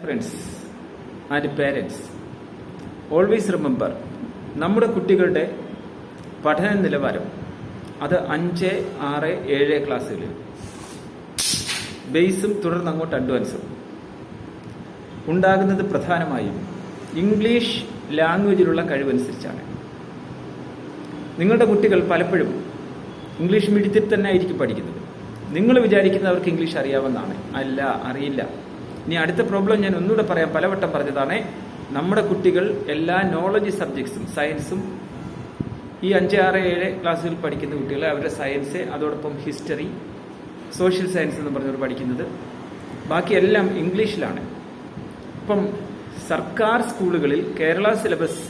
Friends and parents always remember നമ്മുടെ കുട്ടികളുടെ പഠന നിലവാരം അത് അഞ്ച് ആറ് ഏഴ് ക്ലാസ്സുകളിൽ. ബേസും തുടർന്ന് അങ്ങോട്ട് അഡ്വാൻസും ഉണ്ടാകുന്നത് പ്രധാനമായും ഇംഗ്ലീഷ് ലാംഗ്വേജിലുള്ള കഴിവനുസരിച്ചാണ്. നിങ്ങളുടെ കുട്ടികൾ പലപ്പോഴും ഇംഗ്ലീഷ് മീഡിയത്തിൽ തന്നെ ആയിരിക്കും പഠിക്കുന്നത്. നിങ്ങൾ വിചാരിക്കുന്നത് അവർക്ക് ഇംഗ്ലീഷ് അറിയാമെന്നാണ് അല്ല അറിയില്ല. ഇനി അടുത്ത പ്രോബ്ലം ഞാൻ ഒന്നുകൂടെ പറയാം. പലവട്ടം പറഞ്ഞതാണ് നമ്മുടെ കുട്ടികൾ എല്ലാ നോളജ് സബ്ജക്ട്സും സയൻസും ഈ അഞ്ച് ആറ് ഏഴ് ക്ലാസ്സുകളിൽ പഠിക്കുന്ന കുട്ടികൾ അവരുടെ സയൻസ് അതോടൊപ്പം ഹിസ്റ്ററി സോഷ്യൽ സയൻസ് എന്ന് പറഞ്ഞവർ പഠിക്കുന്നത്. ബാക്കിയെല്ലാം ഇംഗ്ലീഷിലാണ്. ഇപ്പം സർക്കാർ സ്കൂളുകളിൽ കേരള സിലബസ്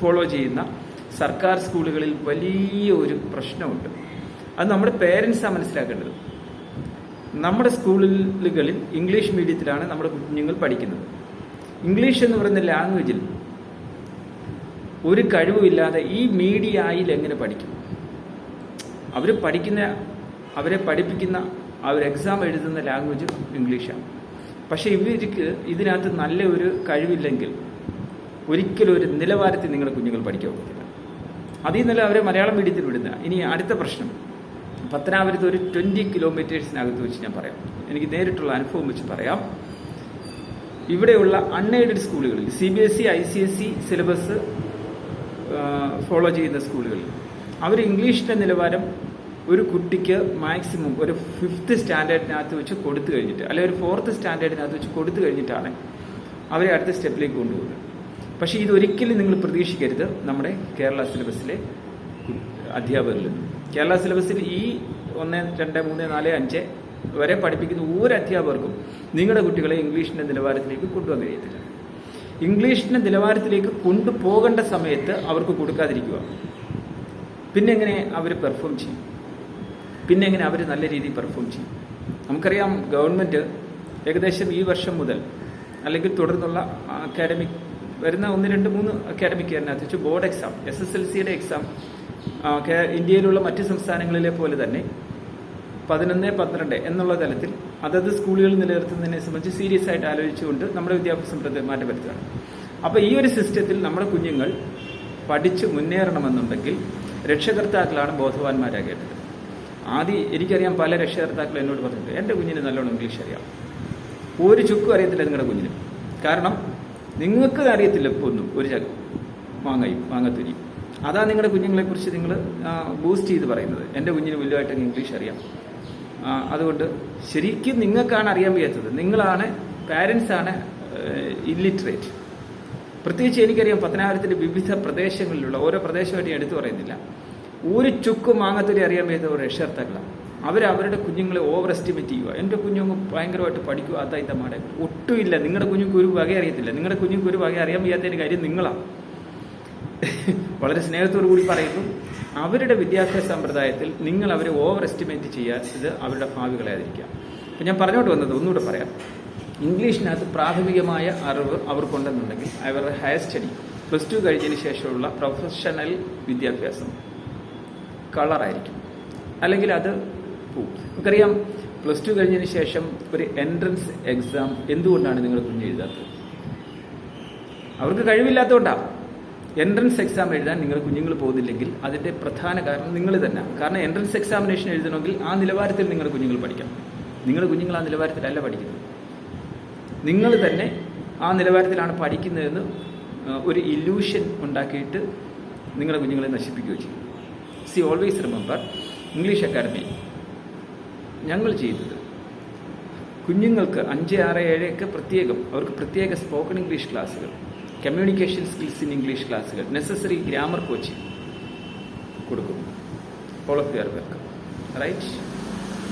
ഫോളോ ചെയ്യുന്ന സർക്കാർ സ്കൂളുകളിൽ വലിയ ഒരു പ്രശ്നമുണ്ട്. അത് നമ്മുടെ പേരൻസാണ് മനസ്സിലാക്കേണ്ടത്. നമ്മുടെ സ്കൂളുകളിൽ ഇംഗ്ലീഷ് മീഡിയത്തിലാണ് നമ്മുടെ കുഞ്ഞുങ്ങൾ പഠിക്കുന്നത്. ഇംഗ്ലീഷ് എന്ന് പറയുന്ന ലാംഗ്വേജിൽ ഒരു കഴിവുമില്ലാതെ ഈ മീഡിയ മീഡിയയിൽ എങ്ങനെ പഠിക്കും? അവർ പഠിക്കുന്ന അവരെ പഠിപ്പിക്കുന്ന അവർ എക്സാം എഴുതുന്ന ലാംഗ്വേജ് ഇംഗ്ലീഷാണ്. പക്ഷേ ഇവർക്ക് ഇതിനകത്ത് നല്ല ഒരു കഴിവില്ലെങ്കിൽ ഒരിക്കലും ഒരു നിലവാരത്തിൽ നിങ്ങളുടെ കുഞ്ഞുങ്ങൾ പഠിക്കാൻ പറ്റില്ല അതിൽ നിന്നല്ല അവരെ മലയാളം മീഡിയത്തിൽ വിടുന്ന ഇനി അടുത്ത പ്രശ്നം. പത്തനാപുരത്ത് ഒരു ട്വന്റി കിലോമീറ്റേഴ്സിനകത്ത് വെച്ച് ഞാൻ പറയാം. എനിക്ക് നേരിട്ടുള്ള അനുഭവം വെച്ച് പറയാം. ഇവിടെയുള്ള അൺഎയ്ഡഡ് സ്കൂളുകളിൽ C B S E I C S E syllabus follow ചെയ്യുന്ന സ്കൂളുകളിൽ അവർ ഇംഗ്ലീഷിന്റെ നിലവാരം ഒരു കുട്ടിക്ക് മാക്സിമം ഒരു ഫിഫ്ത്ത് സ്റ്റാൻഡേർഡിനകത്ത് വെച്ച് കൊടുത്തു കഴിഞ്ഞിട്ട് അല്ലെങ്കിൽ ഒരു ഫോർത്ത് സ്റ്റാൻഡേർഡിനകത്ത് വെച്ച് കൊടുത്തു കഴിഞ്ഞിട്ടാണ് അവരെ അടുത്ത സ്റ്റെപ്പിലേക്ക് കൊണ്ടുപോകുന്നത്. പക്ഷേ ഇതൊരിക്കലും നിങ്ങൾ പ്രതീക്ഷിക്കരുത് നമ്മുടെ കേരള സിലബസിലെ അധ്യാപകരിൽ കേരള സിലബസിൽ ഈ ഒന്ന് രണ്ട് മൂന്ന് നാല് അഞ്ച് വരെ പഠിപ്പിക്കുന്ന ഓരോ അധ്യാപകർക്കും നിങ്ങളുടെ കുട്ടികളെ ഇംഗ്ലീഷിന്റെ നിലവാരത്തിലേക്ക് കൊണ്ടുവന്നു കഴിയത്തില്ല ഇംഗ്ലീഷിന്റെ നിലവാരത്തിലേക്ക് കൊണ്ടുപോകേണ്ട സമയത്ത് അവർക്ക് കൊടുക്കാതിരിക്കുക. പിന്നെ എങ്ങനെ അവർ പെർഫോം ചെയ്യും? പിന്നെ എങ്ങനെ അവർ നല്ല രീതിയിൽ പെർഫോം ചെയ്യും? നമുക്കറിയാം ഗവൺമെന്റ് ഏകദേശം ഈ വർഷം മുതൽ അല്ലെങ്കിൽ തുടർന്നുള്ള അക്കാഡമിക് വരുന്ന ഒന്ന് രണ്ട് മൂന്ന് academic ഇയറിനകത്ത് board exam S S L സിയുടെ എക്സാം ഇന്ത്യയിലുള്ള മറ്റ് സംസ്ഥാനങ്ങളിലെ പോലെ തന്നെ പതിനൊന്ന് പന്ത്രണ്ട് എന്നുള്ള തലത്തിൽ അതത് സ്കൂളുകൾ നിലനിർത്തുന്നതിനെ സംബന്ധിച്ച് സീരിയസ് ആയിട്ട് ആലോചിച്ചുകൊണ്ട് നമ്മുടെ വിദ്യാഭ്യാസ സമ്പ്രദായം മാറ്റം വരുത്തുകയാണ് അപ്പോൾ ഈ ഒരു സിസ്റ്റത്തിൽ നമ്മുടെ കുഞ്ഞുങ്ങൾ പഠിച്ച് മുന്നേറണമെന്നുണ്ടെങ്കിൽ രക്ഷകർത്താക്കളാണ് ബോധവാന്മാരാകേണ്ടത്. ആദ്യം എനിക്കറിയാം പല രക്ഷകർത്താക്കളും എന്നോട് പറഞ്ഞിട്ടുണ്ട് എന്റെ കുഞ്ഞിന് നല്ലോണം ഇംഗ്ലീഷ് അറിയാം. ഒരു ചുക്കും അറിയത്തില്ല നിങ്ങളുടെ കുഞ്ഞിന്. കാരണം നിങ്ങൾക്ക് അറിയത്തില്ല ഒന്നും ഒരു ചക. മാങ്ങയും മാങ്ങത്തുരിയും അതാ നിങ്ങളുടെ കുഞ്ഞുങ്ങളെക്കുറിച്ച് നിങ്ങൾ ബൂസ്റ്റ് ചെയ്ത് പറയുന്നത്. എന്റെ കുഞ്ഞിന് വലുതായിട്ട് ഇംഗ്ലീഷ് അറിയാം. അതുകൊണ്ട് ശരിക്കും നിങ്ങൾക്കാണ് അറിയാൻ വയ്യാത്തത്. നിങ്ങളാണ് പാരൻസാണ് ഇല്ലിറ്ററേറ്റ് പ്രത്യേകിച്ച് എനിക്കറിയാം പത്തനാപുരത്തിന്റെ വിവിധ പ്രദേശങ്ങളിലുള്ള ഓരോ പ്രദേശമായിട്ട് ഞാൻ എടുത്തു പറയുന്നില്ല. ഒരു ചുക്ക് മാങ്ങത്തുരി അറിയാൻ വയ്യാത്ത രക്ഷകർത്താക്കളാണ് അവർ അവരുടെ കുഞ്ഞുങ്ങളെ ഓവർ എസ്റ്റിമേറ്റ് ചെയ്യുക എന്റെ കുഞ്ഞുങ്ങൾ ഭയങ്കരമായിട്ട് പഠിക്കുക അതാ ഇതമാടെ ഒട്ടുമില്ല. നിങ്ങളുടെ കുഞ്ഞുങ്ങൾക്ക് ഒരു വക അറിയത്തില്ല. നിങ്ങളുടെ കുഞ്ഞുങ്ങൾക്ക് ഒരു വക അറിയാൻ വയ്യാത്തതിന്റെ കാര്യം നിങ്ങളാണ് വളരെ സ്നേഹത്തോടു കൂടി പറയുന്നു അവരുടെ വിദ്യാഭ്യാസ സമ്പ്രദായത്തിൽ നിങ്ങൾ അവരെ ഓവർ എസ്റ്റിമേറ്റ് ചെയ്യാൻ ഇത് അവരുടെ ഭാവി കളയാതിരിക്കുക അപ്പം ഞാൻ പറഞ്ഞോട്ട് വന്നത് ഒന്നുകൂടെ പറയാം. ഇംഗ്ലീഷിനകത്ത് പ്രാഥമികമായ അറിവ് അവർക്കുണ്ടെന്നുണ്ടെങ്കിൽ അവരുടെ ഹയർ സ്റ്റഡി പ്ലസ് ടു കഴിഞ്ഞതിന് ശേഷമുള്ള പ്രൊഫഷണൽ വിദ്യാഭ്യാസം കളറായിരിക്കും അല്ലെങ്കിൽ അത് പോവും. നമുക്കറിയാം പ്ലസ് ടു കഴിഞ്ഞതിന് ശേഷം ഒരു എൻട്രൻസ് എക്സാം എന്തുകൊണ്ടാണ് നിങ്ങൾ കുഞ്ഞ് എഴുതാത്തത് അവർക്ക് കഴിവില്ലാത്തതുകൊണ്ടാണ് എൻട്രൻസ് എക്സാം എഴുതാൻ നിങ്ങൾ കുഞ്ഞുങ്ങൾ പോകുന്നില്ലെങ്കിൽ അതിന്റെ പ്രധാന കാരണം നിങ്ങൾ തന്നെ. കാരണം എൻട്രൻസ് എക്സാമിനേഷൻ എഴുതണമെങ്കിൽ ആ നിലവാരത്തിൽ നിങ്ങൾ കുഞ്ഞുങ്ങൾ പഠിക്കണം. നിങ്ങൾ കുഞ്ഞുങ്ങൾ ആ നിലവാരത്തിലല്ല പഠിക്കുന്നത്. നിങ്ങൾ തന്നെ ആ നിലവാരത്തിലാണ് പഠിക്കുന്നതെന്ന് ഒരു ഇല്യൂഷൻ ഉണ്ടാക്കിയിട്ട് നിങ്ങളുടെ കുഞ്ഞുങ്ങളെ നശിപ്പിക്കുകയോ ചെയ്യും. See always remember English academy ഞങ്ങൾ ചെയ്തത് കുഞ്ഞുങ്ങൾക്ക് അഞ്ച് ആറ് ഏഴൊക്കെ പ്രത്യേകം അവർക്ക് പ്രത്യേക സ്പോക്കൺ ഇംഗ്ലീഷ് ക്ലാസ്സുകൾ കമ്മ്യൂണിക്കേഷൻ സ്കിൽസ് ഇൻ ഇംഗ്ലീഷ് ക്ലാസ്സുകൾ നെസസറി ഗ്രാമർ കോച്ചിങ് കൊടുക്കുന്നു. All of your welcome right